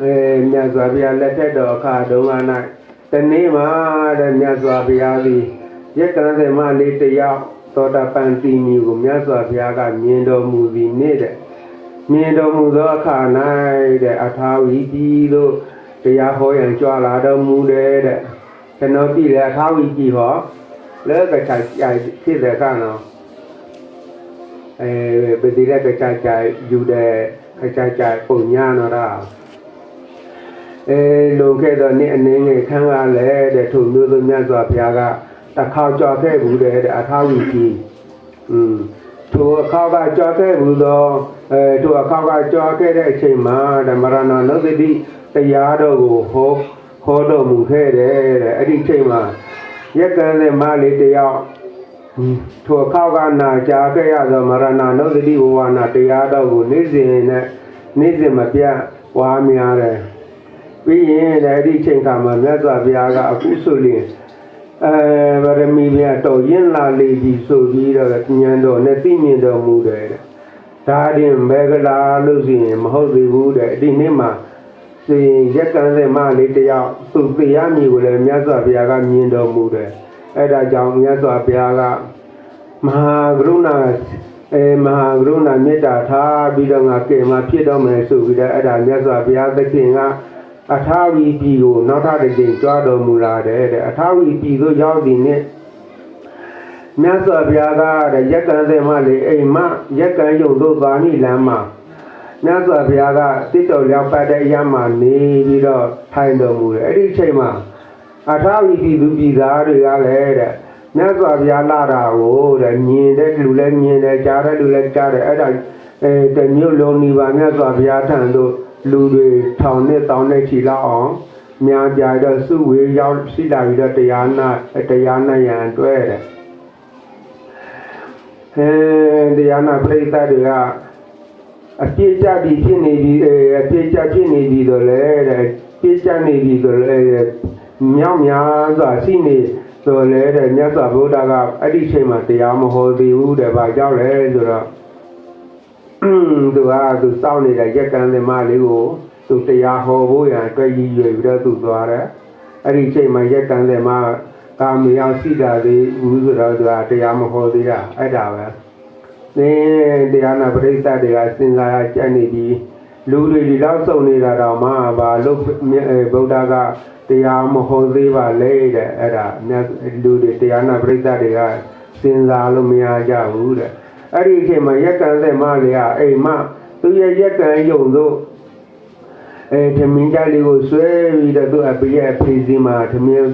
အဲမြတ်စွာဘုရားလက်ထက်တော်အခါတုန်းက၌တနေ့မှတဲ့မြတ်စွာဘုရားသည်ရက်ကံစေမလေးတယောက်သောတာပန်တိမျိုးကိုမြတ်စွာဘုရားကမြင်တော်မူသည်နေ့တဲ့မြင်တော်မူသောအခါ၌တဲ့အထာဝီကြီးတို့တရားဟောရန်ကြွလာတော်မူတယ်တဲ့ကျွန်တော်ပြည်လေအထာဝီကြီးဟောလဲကချာကြိုက်ဖြစ်တဲ့ကနော်အဲပတိရကကြကြယူတဲ့ကကြကြပုံညာနော်ရာ အဲလုံခဲ့တော့နေ့အနေငယ်ခန်းကလည်းတဲ့ထိုမျိုးသူမြတ်စွာဘုရားကတစ်ခေါက်ကြော်ခဲ့ဘူးတဲ့အထာဝီကြီးอืมထိုအခေါက်ကကြော်ခဲ့ဘူးတော့အဲထိုအခေါက်ကကြော်ခဲ့တဲ့အချိန်မှာဓမ္မရဏနုသတိတရားတော်ကိုဟောဟောတော်မူခဲ့တယ်တဲ့အဲ့ဒီအချိန်မှာရက်ကံတဲ့မလေးတယောက်ထိုအခောက်ကနာကြားခဲ့ရသောမရဏနုဒတိဝဝနာတရားတော်ကိုနေ့စဉ်နဲ့နေ့စဉ်မပြတ်ဝါများတယ် ပြီးရင်လည်းဒီချိန်ခါမှာမြတ်စွာဘုရားကအခုဆိုရင်အဲဗရမီမြတ်တော်ရင်းလာလေပြီဆိုပြီးတော့ဉာဏ်တော်နဲ့သိမြင်တော်မူတယ်တဲ့ဒါရင်မေဂလာလို့ဆိုရင်မဟုတ်သေးဘူးတဲ့ဒီနေ့မှာစီရက်ကံတဲ့မလေးတယောက်သူသိရမည်ကိုလည်းမြတ်စွာဘုရားကမြင်တော်မူတယ်အဲ့ဒါကြောင့်မြတ်စွာဘုရားကမဟာကရုဏာအဲမဟာကရုဏာမေတ္တာထားပြီးတော့ငါကေမဖြစ်တော့မယ်ဆိုပြီးတော့အဲ့ဒါမြတ်စွာဘုရားသခင်က အထာဝီပြည်ကိုနောက်ထပ်တစ်ကြိမ်ကြွားတော်မူလာတယ်တဲ့အထာဝီပြည်သို့ရောက်သည်နဲ့မြတ်စွာဘုရားကတဲ့ရက်ကံတဲ့မလေးအိမ်မရက်ကံယုံတို့သွားမိလမ်းမှာမြတ်စွာဘုရားကတစ်တော်လျောက်ပတ်တဲ့အရာမှာနေပြီးတော့ထိုင်တော်မူတယ်အဲ့ဒီအချိန်မှာအထာဝီပြည်သူပြည်သားတွေကလည်းတဲ့မြတ်စွာဘုရားလာတာကိုတဲ့မြင်တဲ့လူလည်းမြင်တယ်ကြားတဲ့လူလည်းကြားတယ်အဲ့ဒါအဲတမျိုးလုံးနေပါမြတ်စွာဘုရားထံသို့ လူတွေထောင်နဲ့တောင်းနဲ့ချီလောက်အောင်များပြားတော့စုဝေးရောက်ရှိလာပြီးတော့တရားနာတရားနာရန်တွဲတယ်အဲတရားနာပြိဿတွေကအပြည့်ကြပြီဖြစ်နေပြီအဲအပြည့်ကြဖြစ်နေပြီတော့လေတဲ့ပြည့်ကြနေပြီတော့လေမြောက်များစွာရှိနေဆိုလဲတဲ့မြတ်စွာဘုရားကအဲ့ဒီချိန်မှာတရားမဟောသေးဘူးတဲ့ဘာကြောင့်လဲဆိုတော့ သူကသူစောင့်နေတဲ့ရက်ကံသမားလေးကိုသူတရားဟောဖို့ရန်အတွက်ရည်ရွယ်ပြီးတော့သူသွားတယ်အဲ့ဒီချိန်မှာရက်ကံသမားကာမယောက်ရှိတာသေးဘူးဆိုတော့သူကတရားမဟောသေးတာအဲ့ဒါပဲသင်တရားနာပရိသတ်တွေကစဉ်းစားရကြက်နေပြီးလူတွေဒီလောက်စုံနေတာတော့မှဘာလို့ဗုဒ္ဓကတရားမဟောသေးပါလေတဲ့အဲ့ဒါမြတ်လူတွေတရားနာပရိသတ်တွေကစဉ်းစားလို့မရကြဘူးတဲ့ အဲ့ဒီအချိန်မှာရက်ကံတဲ့မလေးကအိမ်မသူရဲ့ရက်ကံယုံတို့အဲဓမင်းကြလေးကိုဆွဲပြီးတော့သူအပြည့်ရဲ့ဖေးစီမှာဓမင်း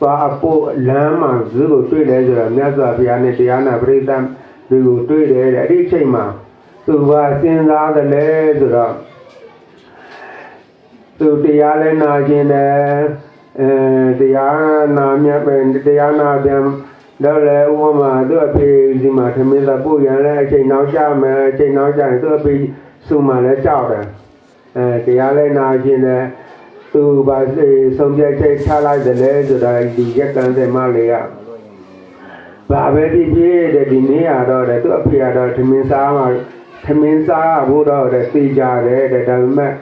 သွားအဖို့လမ်းမှာဇုကိုတွေ့တယ်ဆိုတော့မြတ်စွာဘုရားနဲ့တရားနာပရိသတ်တွေကိုတွေ့တယ်တဲ့အဲ့ဒီအချိန်မှာသူကစဉ်းစားတယ်လေဆိုတော့သူတရားလဲနာခြင်းတယ်အဲတရားနာမြတ်ပဲတရားနာပြန် တော့လေဥပမာသူအဖေဒီမှာသမင်းသာပို့ရန်လဲအချိန်နောက်ကြမယ်အချိန်နောက်ကြရင်သူအဖေစုမှလည်းကြောက်တယ်အဲတရားလဲနာခြင်းတယ်သူပါစေဆုံးဖြတ်ချက်ချလိုက်တယ်လေဆိုတော့ဒီရက်ကံတဲ့မလေးကဘာပဲဖြစ်ဖြစ်တဲ့ဒီနေ့ရတော့တဲ့သူအဖေကတော့သမင်းစားမှာသမင်းစားဖို့တော့တဲ့သိကြတယ်တဲ့ဒါပေမဲ့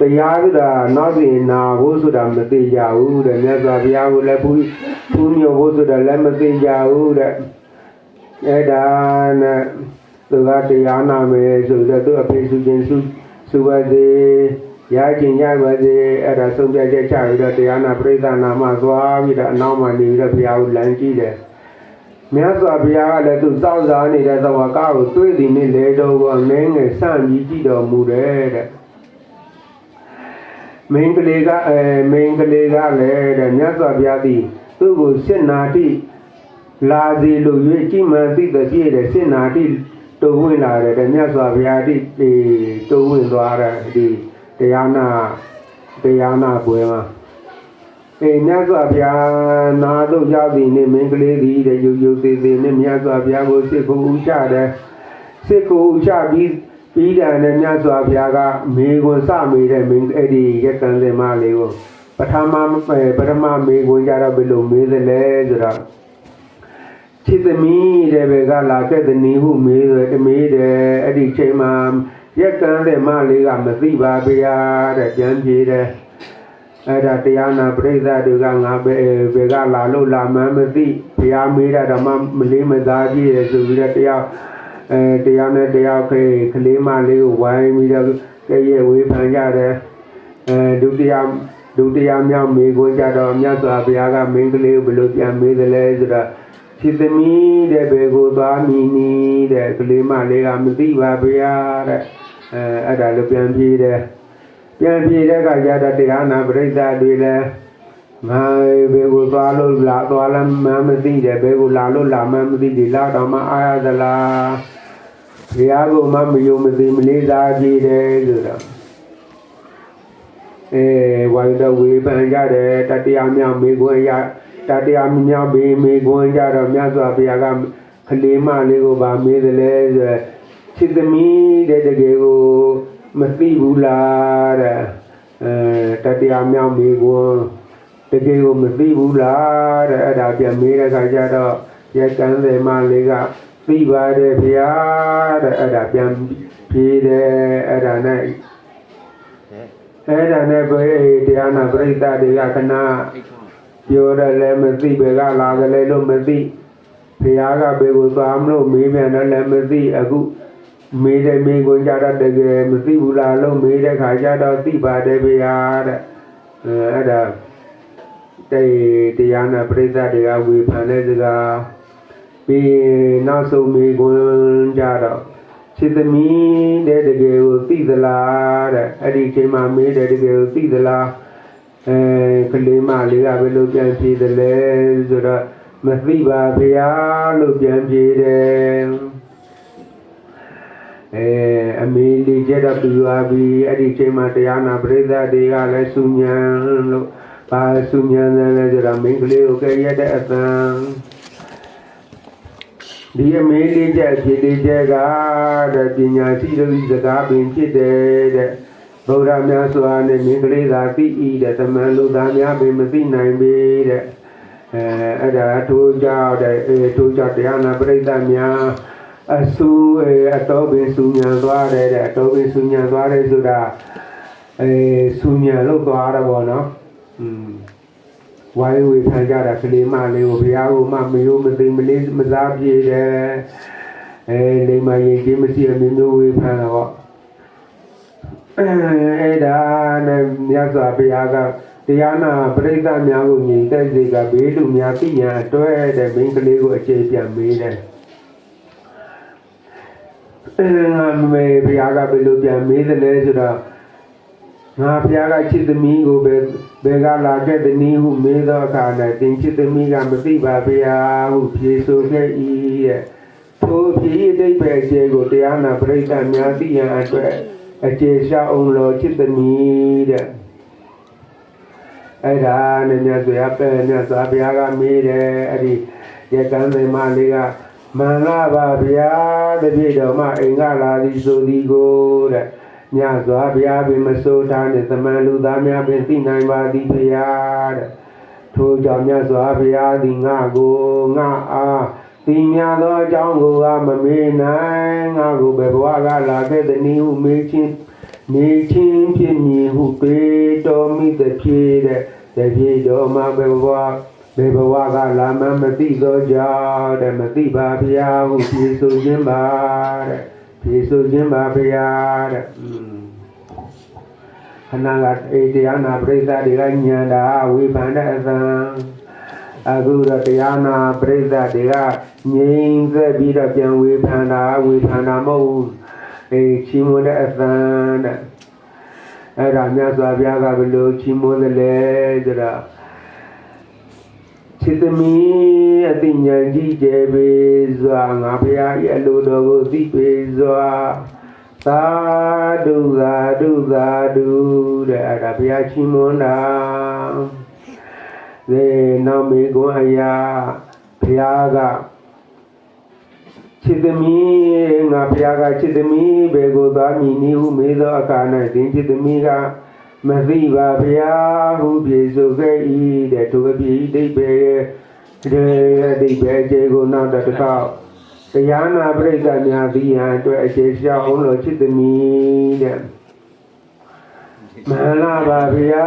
တရားဆိုတာနောက်စီနာဖို့ဆိုတာမသိကြဘူးတဲ့မြတ်စွာဘုရားကိုလည်းဘူးဘူးမျိုးဖို့ဆိုတာလည်းမသိကြဘူးတဲ့အဲ့ဒါနဲ့သူကတရားနာမယ်ဆိုတော့သူအဖေစုချင်းစုစုပါစေရခြင်းရပါစေအဲ့ဒါဆုံးဖြတ်ချက်ချပြီးတော့တရားနာပြိဿနာမှာသွားပြီးတော့အနောက်မှာနေပြီးတော့ဘုရားကိုလမ်းကြည့်တယ်မြတ်စွာဘုရားကလည်းသူစောင့်စားနေတဲ့သဝကကိုတွေ့သည်နဲ့လေတော်ကိုအမင်းငယ်စန့်ပြီးကြည့်တော်မူတယ်တဲ့ မင်းကလေးကအဲမင်းကလေးကလည်းတဲ့မြတ်စွာဘုရားသည်သူ့ကိုစစ်နာတိလာစီလို့၍ကြည်မှန်သိတဲ့ပြည့်တဲ့စစ်နာတိတိုးဝင်လာတယ်တဲ့မြတ်စွာဘုရားတိဒီတိုးဝင်သွားတဲ့ဒီတရားနာတရားနာပွဲမှာအေးမြတ်စွာဘုရားနာတို့ရောက်သည်နေမင်းကလေးသည်တဲ့ယူယူသေးသေးနဲ့မြတ်စွာဘုရားကိုစစ်ကိုဥချတယ်စစ်ကိုဥချပြီး ပြီးတယ်နဲ့မြတ်စွာဘုရားကမေခွန်စမေတဲ့မင်းအဲ့ဒီရက်ကံစင်မလေးကိုပထမပထမမေခွန်ကြတော့ဘယ်လိုမေးသလဲဆိုတော့ချစ်သမီးတဲ့ဘက်ကလာခဲ့တဲ့နီဟုမေးတယ်တမေးတယ်အဲ့ဒီချိန်မှာရက်ကန်းတဲ့မလေးကမသိပါဗျာတဲ့ပြန်ပြေးတယ်အဲ့ဒါတရားနာပရိသတ်တွေကငါဘယ်ဘယ်ကလာလို့လာမှန်းမသိဘုရားမေးတာဓမ္မမလေးမသားကြည့်ရဆိုပြီးတော့တရား အဲတရားနဲ့တရားခေကလေးမလေးကိုဝိုင်းပြီးတော့ကြည့်ရဝေဖန်ကြတယ်အဲဒုတိယဒုတိယမြောက်မေခွန်းကြတော့မြတ်စွာဘုရားကမင်းကလေးကိုဘယ်လိုပြန်မေးသလဲဆိုတော့ခြေသမီးတဲ့ဘယ်ကိုသွားမည်နီးတဲ့ကလေးမလေးကမသိပါဗျာတဲ့အဲအဲ့ဒါလိုပြန်ပြေးတယ်ပြန်ပြေးတဲ့အခါကျတော့တရားနာပရိသတ်တွေလည်းငါဘယ်ကိုသွားလို့လာသွားလမ်းမှန်းမသိတယ်ဘယ်ကိုလာလို့လာမှန်းမသိဒီလာတော့မှအားရသလား ဘုရားကိုမှမယုံမသိမလေးစားကြည့်တယ်ဆိုတော့အဲဝိုင်းတော့ဝေဖန်ကြတယ်တတရားမြောက်မေခွန်းရတတရားမြောက်ပြီးမိကွန်းကြတော့မြတ်စွာဘုရားကကလေးမလေးကိုဗာမေးတယ်လေဆိုရယ်ချစ်သမီးတဲ့တကယ်ကိုမသိဘူးလားတဲ့အဲတတရားမြောက်မိကွန်းတကယ်ကိုမသိဘူးလားတဲ့အဲ့ဒါပြန်မေးတဲ့အခါကျတော့ရက်ကန်းတယ်မလေးက သိပါတယ်ဘုရားတဲ့အဲ့ဒါပြန်ဖြေတယ်အဲ့ဒါနဲ့အဲ့ဒါနဲ့ဘယ်တရားနာပရိသတ်တွေကခဏပြောတယ်လည်းမသိဘယ်ကလာတယ်လဲလို့မသိဘုရားကဘယ်ကိုသွားမလို့မေးပြန်တယ်လည်းမသိအခုမေးတယ်မေးကိုကြတော့တကယ်မသိဘူးလားလို့မေးတဲ့ခါကျတော့သိပါတယ်ဘုရားတဲ့အဲအဲ့ဒါတေတရားနာပရိသတ်တွေကဝေဖန်တဲ့စကား ပြီးနောက်ဆုံးမေးကိုကြတော့ခြေသမီးတဲ့တကယ်ကိုသိသလားတဲ့အဲ့ဒီအချိန်မှာမေးတယ်တကယ်ကိုသိသလားအဲကလေးမလေးကဘယ်လိုပြန်ပြေးတယ်လဲဆိုတော့မသိပါဗျာလို့ပြန်ပြေးတယ်အဲအမေလေးကျတော့ပြီးသွားပြီအဲ့ဒီချိန်မှာတရားနာပရိသတ်တွေကလည်းစုညံလို့ပါစုညံတယ်လဲဆိုတော့မိန်းကလေးကိုကြည့်ရတဲ့အသံ ဒီအမေလေးကျဖြေလေးကျကတဲ့ပညာရှိတို့ဒီစကားပင်ဖြစ်တယ်တဲ့ဗုဒ္ဓများစွာနဲ့မင်းကလေးသာသိဤတဲ့သမန်လူသားများပင်မသိနိုင်ပေတဲ့အဲအဲ့ဒါထိုးကြောက်တဲ့အဲထိုးကြောက်တရားနာပရိသတ်များအဆူအဲအတော်ပင်ဆူညံသွားတယ်တဲ့အတော်ပင်ဆူညံသွားတယ်ဆိုတာအဲဆူညံလို့သွားတာပေါ့နော်อืม ဝိုင်းဝေခံကြတာကလေးမလေးကိုဘုရားကိုမှမယုံမသိမလေးမစားပြေတယ်အဲလိမ္မာရင်ကြီးမရှိအမျိုးမျိုးဝေဖန်တော့အဲအဲ့ဒါနဲ့မြတ်စွာဘုရားကတရားနာပရိသတ်များကိုညီတဲ့စေကဘေးလူများသိရန်အတွက်တဲ့မိန်းကလေးကိုအခြေပြန်မေးတယ်အဲငါမေဘုရားကဘယ်လိုပြန်မေးတယ်လဲဆိုတော့ ငါဘုရားကချစ်သမီးကိုပဲဘယ်ကလာခဲ့တဲ့နည်းဟုမေးတော့အခါ၌တင်ချစ်သမီးကမသိပါဘုရားဟုဖြေဆိုခဲ့၏တဲ့ထိုဖြေအတိတ်ပဲခြေကိုတရားနာပရိသတ်များသိရန်အတွက်အခြေရှောက်အောင်လို့จิตသမီးတဲ့အဲ့ဒါနဲ့မြတ်စွာဘုရားမြတ်စွာဘုရားကမေးတယ်အဲ့ဒီရကန်းသိမလေးကမန္လာပါဗျာတပြည့်တော်မှအိမ်ကလာသည်ဆိုသည်ကိုတဲ့ မြတ်စွာဘုရားပင်မစိုးထားနဲ့သမန်လူသားများပင်သိနိုင်ပါသည်ဗျာတဲ့ထို့ကြောင့်မြတ်စွာဘုရားသည်ငါကိုငါအားဒီများသောအကြောင်းကိုကမမေးနိုင်ငါကိုဘယ်ဘဝကလာခဲ့သနည်းဟုမေးချင်းမေးချင်းဖြစ်မည်ဟုပေတော်မိသဖြင့်တဲ့တဖြည့်တော်မှာဘယ်ဘဝဘယ်ဘဝကလာမှမသိသောကြောင့်တဲ့မသိပါဗျာဟုဖြေဆိုခြင်းပါတဲ့ ဖြေဆိုခြင်းပါဗျာတဲ့อืมခဏကအေတရားနာပရိသတ်တွေကညံတာဝေဖန်တဲ့အသံအခုတော့တရားနာပရိသတ်တွေကငြိမ်သက်ပြီးတော့ပြန်ဝေဖန်တာဝေဖန်တာမဟုတ်ဘူးအဲချီးမွမ်းတဲ့အသံတဲ့အဲ့ဒါမြတ်စွာဘုရားကဘယ်လိုချီးမွမ်းတယ်လဲဆိုတော့ จิตသမီးအသိဉာဏ်ကြီးကျယ်ပေစွာငါဘုရားရဲ့အလိုတော်ကိုသိပေစွာသာဓုသာဓုသာဓုတဲ့အဲ့ဒါဘုရားချီးမွမ်းတာသေနောက်မေကွန်အရာဘုရားကချစ်သမီးငါဘုရားကချစ်သမီးဘယ်ကိုသွားမည်နည်းဟုမေးသောအခါ၌သင်ချစ်သမီးက မသိပါဘုရားဟုပြေဆိုခဲ့၏တဲ့သူအပြေဣတိပေရဲ့ဒီအတိပေခြေကိုနောက်တစ်ခေါက်တရားနာပရိသတ်များသည်ဟန်အတွက်အခြေလျှောက်အောင်လို့ချစ်သမီးတဲ့မဟာလာပါဗျာ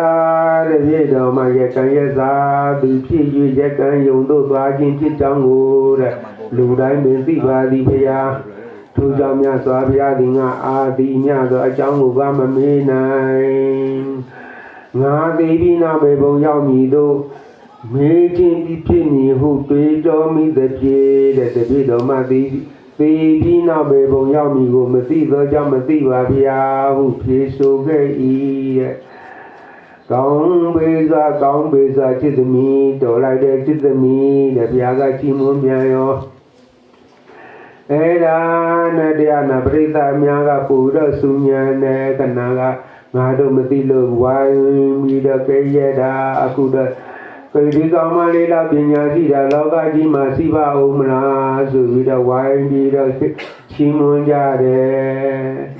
တဲ့ပြေတော်မှာရကံရသာသူဖြစ်၍ရကံယုံတို့သွားခြင်းဖြစ်ကြောင်းကိုတဲ့လူတိုင်းပင်သိပါသည်ဗျာ ထိုကြောင့်မြတ်စွာဘုရားသည်ငါအာဒီညသောအကြောင်းကိုကမမေးနိုင်ငါသိပြီးနောက်ပဲဘုံရောက်မည်တို့မေးခြင်းပြီးဖြစ်မည်ဟုတွေးတော်မိသဖြင့်တဲ့တပိတော်မှသည်သိပြီးနောက်ပဲဘုံရောက်မည်ကိုမသိသောကြောင့်မသိပါဗျာဟုဖြေဆိုခဲ့၏တဲ့ကောင်းပေစွာကောင်းပေစွာจิตသမီးတော်လိုက်တဲ့จิตသမီးတဲ့ဘုရားကချီးမွမ်းပြန်ရော အဲ့ဒါနဲ့တရားနာပရိသတ်များကပူတော့စုညံတဲ့ကနာကငါတို့မသိလို့ဝိုင်းပြီးတော့ကြဲရတာအခုတော့ပေဒီကောင်မလေးလာပညာရှိတာလောကကြီးမှာရှိပါဦးမလားဆိုပြီးတော့ဝိုင်းပြီးတော့ချီးမွမ်းကြတယ်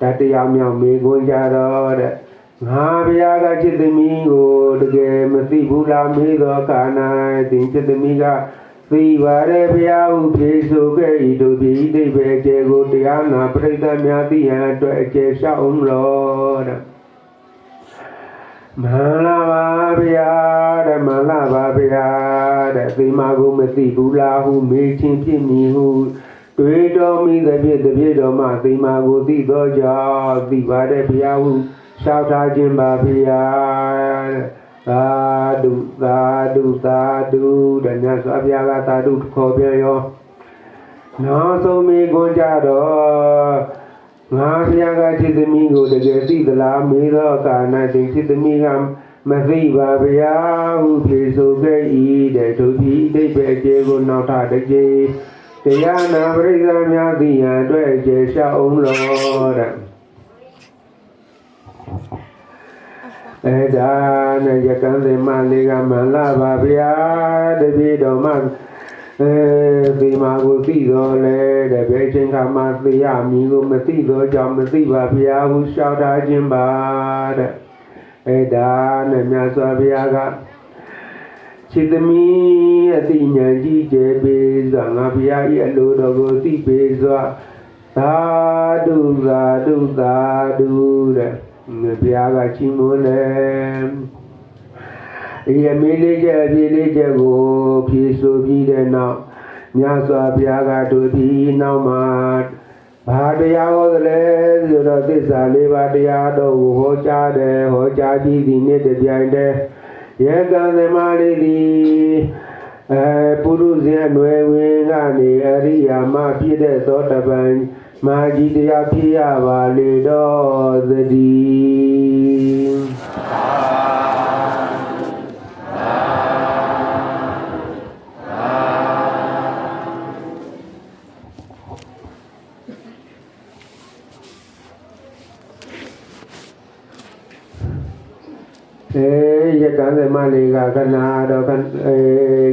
တတရားမြောက်မေခွန်းကြတော့တဲ့ငါဘုရားကจิตသမီးကိုတကယ်မသိဘူးလားမေးတော့ကာနာတင်จิตသမီးက သိပါတယ်ဘုရားဟုဖြေဆိုခဲ့ဤတို့ဒီအိဗေကျေကိုတရားနာပရိသတ်များသိရန်အတွက်အကျေလျှောက်အောင်လို့တဲ့မဟာလာပါဗျာတဲ့မဟာလာပါဗျာတဲ့သေမာကိုမသိဘူးလားဟုမေးချင်းဖြစ်မည်ဟုတွေးတော်မိသဖြင့်တပြည့်တော်မှသေမာကိုသိသောကြောင့်သိပါတဲ့ဘုရားဟုလျှောက်ထားခြင်းပါဗျာတဲ့ သာဓုသာဓုသာဓုတဲ့မြတ်စွာဘုရားကသာဓုခေါ်ပြန်ရောနောက်ဆုံးမိကွန်းကြတော့ငါဘုရားကจิตသမီးကိုတကယ်သိသလားမေးတော့ကာဏတိจิตသမီးကမသိပါဗျာဟုဖြေဆိုခဲ့၏တဲ့ဒုတိအိဗေအကျေကိုနောက်ထတစ်ကြိမ်တရားနာပရိသတ်များသိရန်အတွက်အကျေလျှောက်အောင်လို့တဲ့ အဲဒါနဲ့ရကန်းစင်မလေးကမလာပါဗျာတပည့်တော်မှအဲဒီမှာကိုသိတော်လဲတဲ့ဘယ်ချိန်ခါမှသိရမည်ကိုမသိတော့ကြောင့်မသိပါဗျာဟုရှောက်ထားခြင်းပါတဲ့အဲဒါနဲ့မြတ်စွာဘုရားကခြေသမီးအတိညာကြီးကျယ်ပေစွာငါဘုရား၏အလိုတော်ကိုသိပေစွာသာဓုသာဓုသာဓုတဲ့ ဘုရားကချီးမွမ်းတယ်ဒီအမေလေးချက်အပြေလေးချက်ကိုဖြေဆိုပြီးတဲ့နောက်မြတ်စွာဘုရားကတို့ဒီနောက်မှာဘာတရားဟောသလဲဆိုတော့သစ္စာလေးပါးတရားတော်ကိုဟောကြားတယ်ဟောကြားပြီးဒီနေ့တပြိုင်တည်းရေကံသမားလေးဒီအဲပုရုဇဉ်အနွယ်ဝင်ကနေအရိယာမဖြစ်တဲ့သောတပန် မာကြီးတရားဖြစ်ရပါလေတော့သတည်းအဲရက်ကံသမလေးကခဏတော့အဲ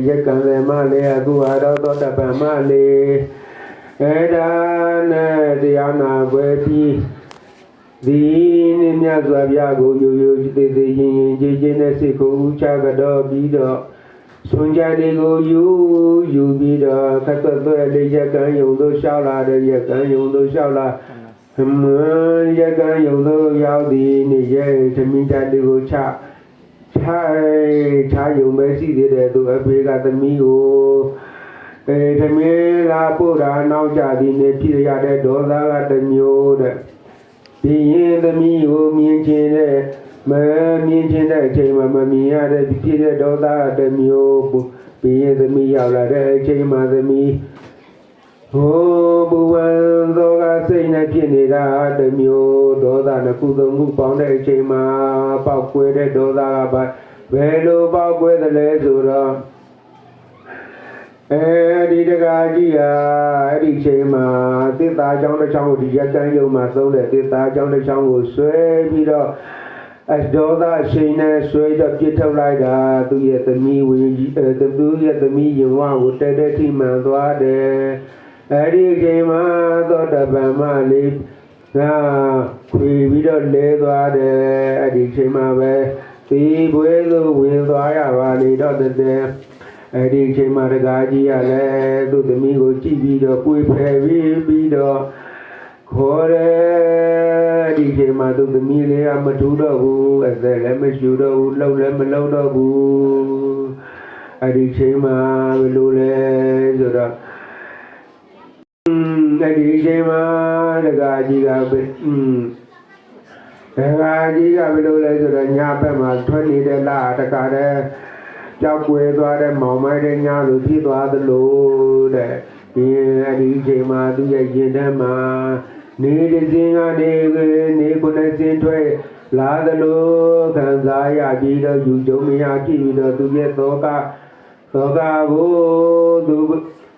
ရက်ကံသမလေးကအခုဟာတော့သောတပန်မလေး အဲဒါနဲ့တရားနာွယ်ပြီးဒီနိမြတ်စွာဘုရားကိုရိုးရိုးသေးသေးရင်ရင်ကြည်ချင်းနဲ့စိတ်ကိုဥချကတော့ပြီးတော့ဆွန်ကြလေးကိုယူယူပြီးတော့ခတ်သွဲ့လေးရက်ကံယုံတို့လျှောက်လာတဲ့ရက်ကံယုံတို့လျှောက်လာမရက်ကံယုံတို့ရောက်သည်နေ့ရဲ့သမီးတတ်လေးကိုချခြားခြားယုံပဲရှိသေးတယ်သူအဖေကသမီးကို အဲသမီးလာပို့တာနောက်ကြသည်နေဖြစ်ရတဲ့ဒေါသကတစ်မျိုးတဲ့ဒီရင်သမီးကိုမြင်ခြင်းနဲ့မမြင်ခြင်းတဲ့အချိန်မှာမမြင်ရတဲ့ဖြစ်တဲ့ဒေါသကတစ်မျိုးပြီးရင်သမီးရောက်လာတဲ့အချိန်မှာသမီးဟိုဘဝံသောကစိတ်နဲ့ဖြစ်နေတာတစ်မျိုးဒေါသနှစ်ခုသုံးခုပေါင်းတဲ့အချိန်မှာပောက်ကွဲတဲ့ဒေါသကပါဘယ်လိုပောက်ကွဲသလဲဆိုတော့ အဲဒီတကားကြီးဟာအဲ့ဒီချိန်မှာသစ္စာကြောင့်တစ်ချောင်းကိုဒီရက်ကန်းယုံမှာသုံးတဲ့သစ္စာကြောင့်တစ်ချောင်းကိုဆွဲပြီးတော့အဒေါသရှိန်နဲ့ဆွဲတော့ပြစ်ထုတ်လိုက်တာသူရဲ့သမီးဝင်ကြီးအဲသူရဲ့သမီးယင်ဝကိုတဲတဲထိမှန်သွားတယ်အဲ့ဒီချိန်မှာသောတပန်မလေးငါခွေပြီးတော့လဲသွားတယ်အဲ့ဒီချိန်မှာပဲဒီဘွေလို့ဝင်သွားရပါလေတော့တဲ့ အဲ့ဒီအချိန်မှာတကားကြီးကလည်းသူ့သမီးကိုကြည့်ပြီးတော့ကိုယ်ဖယ်ပြီးပြီးတော့ခေါ်တယ်ဒီအချိန်မှာသူ့သမီးလေးကမထူတော့ဘူးအသက်လည်းမရှူတော့ဘူးလှုပ်လည်းမလှုပ်တော့ဘူးအဲ့ဒီအချိန်မှာဘယ်လိုလဲဆိုတော့အဲ့ဒီအချိန်မှာတကားကြီးကဘယ်တကားကြီးကဘယ်လိုလဲဆိုတော့ညဘက်မှာထွက်နေတဲ့လားတကားတဲ့ ကြောက်ွယ်သွားတဲ့မောင်မိုက်တဲ့ညလိုဖြစ်သွားသလိုတဲ့ဒီအဒီအချိန်မှာသူရဲ့ရင်ထဲမှာနေတစင်းကနေနေကိုယ်နဲ့စင်းထွက်လာသလိုခံစားရပြီးတော့ယူကြုံမရကြည့်ပြီးတော့သူရဲ့သောကသောကကိုသူ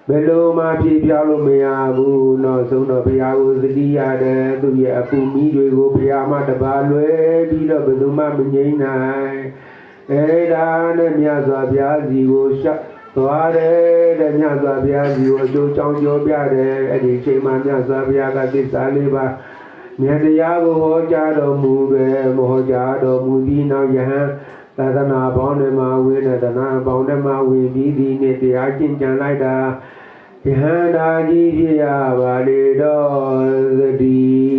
ဘယ်လိုမှဖြေပြလို့မရဘူးနောက်ဆုံးတော့ဘုရားကိုသတိရတယ်သူရဲ့အပူမီးတွေကိုဘုရားမှတပါလွယ်ပြီးတော့ဘယ်သူမှမငြိမ်းနိုင် အဲဒါနဲ့မြတ်စွာဘုရားစီကိုရှောက်သွားတယ်တဲ့မြတ်စွာဘုရားစီကိုအကျိုးကြောင်းပြောပြတယ်အဲ့ဒီအချိန်မှာမြတ်စွာဘုရားကသစ္စာလေးပါးမြတ်တရားကိုဟောကြားတော်မူတယ်မဟောကြားတော်မူပြီးနောက်ယဟန်သာသနာပေါင်းတွေမှာဝိနေသနာပေါင်းတွေမှာဝင်ပြီးဒီနေ့တရားကျင့်ကြံလိုက်တာယဟန္တာကြီးဖြစ်ရပါလေတော့သတိရ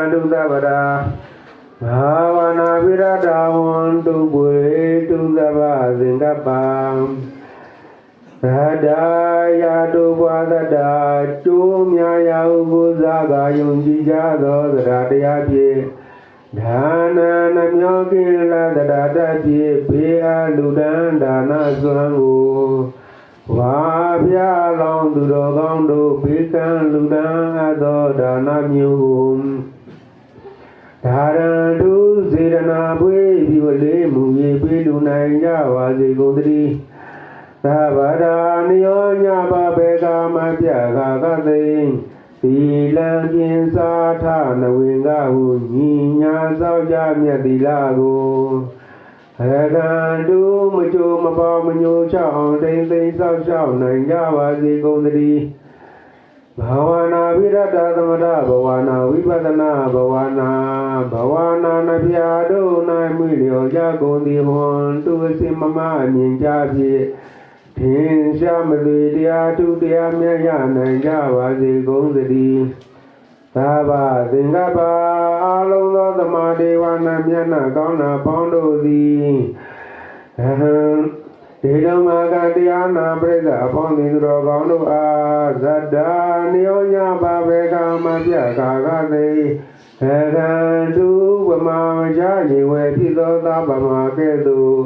န္တုသဗ္ဗရာဘာဝနာပိရတဝန္တုပွေတုသဗ္ဗသင်္ကပ္ပံရတယာတုဘဝတ္တာကျိုးမြာယဟုကိုးစားကယုံကြည်ကြသောသရတရားဖြင့်ဒါနနှမျောကိလသရတဖြင့်ဘေးအလူဒန်းဒါနစွမ်းကိုဝါပြလောင်းသူတော်ကောင်းတို့ဘေးကံလူဒန်းအပ်သောဒါနမျိုးကို ဒါရန္တုစေရနာပွေပြုလေးမူရေပေးလူနိုင်ကြပါစေကုန်သတည်းသဗ္ဗရာနယောညပါဘေကာမပြခါကသိင်သီလံကျင်စာထနဝင်္ဂဟုညီညာသောကြမြတ်သီလကိုရကံတုမကြိုမပေါမညိုချအောင်တိမ်သိမ်းစောက်ရှောက်နိုင်ကြပါစေကုန်သတည်း ဘာဝနာဝိရတသမထဘဝနာဝိပဿနာဘဝနာဘဝနာနှပြတို့၌မိလျော်ကြကုန်သည်ဟွန်သူအစင်မမအမြင်ကြဖြင့်ထင်ရှားမသွေတရားသူတရားမြတ်ရနိုင်ကြပါစေကုန်သတည်းသာဘာသင်္ကပ္ပအာလုံးသောသမာဒေဝနာမျက်နှာကောင်းနာပေါင်းတို့သည်အဟံ ဒေဓမ္မာကတရားနာပရိသတ်အပေါင်းသင်သူတော်ကောင်းတို့အားဇတ္တာနိယောညပါဘေကမပြခါကသိဟရန္တုဝမကြရေဝေဖြစ်သောသာပမာကဲ့သို့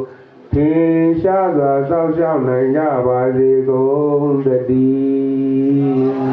ထင်ရှားစွာစောင့်ရှောက်နိုင်ကြပါစေကုန်တည်း